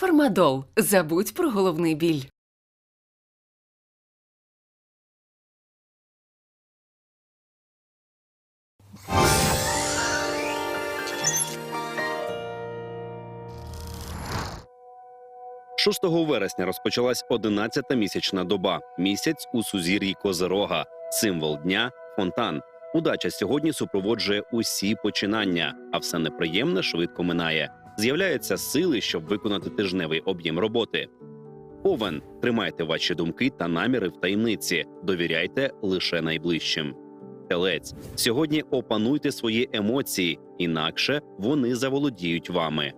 Фармадол. Забудь про головний біль. – 6 вересня розпочалась 11-та місячна доба. Місяць у сузір'ї Козирога. Символ дня фонтан. Удача сьогодні супроводжує усі починання, а все неприємне швидко минає. З'являються сили, щоб виконати тижневий об'єм роботи. Овен, тримайте ваші думки та наміри в таємниці. Довіряйте лише найближчим. Телець, сьогодні опануйте свої емоції, інакше вони заволодіють вами.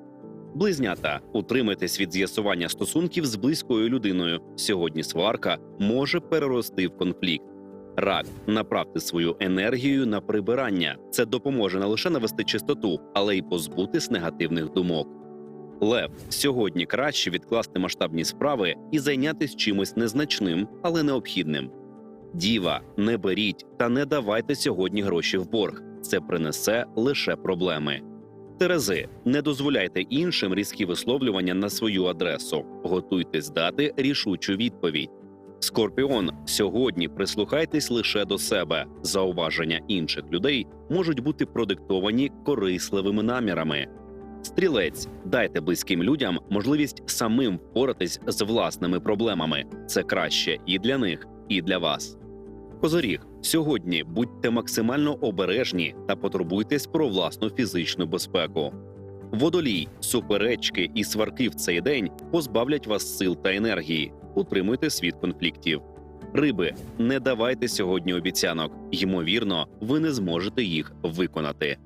Близнята, утримайтесь від з'ясування стосунків з близькою людиною. Сьогодні сварка може перерости в конфлікт. Рак, направте свою енергію на прибирання. Це допоможе не лише навести чистоту, але й позбутись негативних думок. Лев, сьогодні краще відкласти масштабні справи і зайнятися чимось незначним, але необхідним. Діва, не беріть та не давайте сьогодні гроші в борг. Це принесе лише проблеми. Терези, не дозволяйте іншим різкі висловлювання на свою адресу. Готуйтесь дати рішучу відповідь. Скорпіон, сьогодні прислухайтесь лише до себе. Зауваження інших людей можуть бути продиктовані корисливими намірами. Стрілець, дайте близьким людям можливість самим впоратись з власними проблемами. Це краще і для них, і для вас. Козоріг, сьогодні будьте максимально обережні та потурбуйтесь про власну фізичну безпеку. Водолій, суперечки і сварки в цей день позбавлять вас сил та енергії. Утримуйте світ конфліктів. Риби, не давайте сьогодні обіцянок. Ймовірно, ви не зможете їх виконати.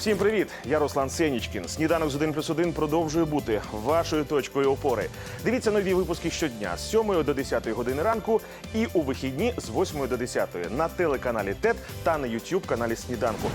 Всім привіт! Я Руслан Сенічкін. Сніданок з 1 плюс 1 продовжує бути вашою точкою опори. Дивіться нові випуски щодня з 7 до 10 години ранку і у вихідні з 8 до 10 на телеканалі ТЕТ та на YouTube каналі Сніданку.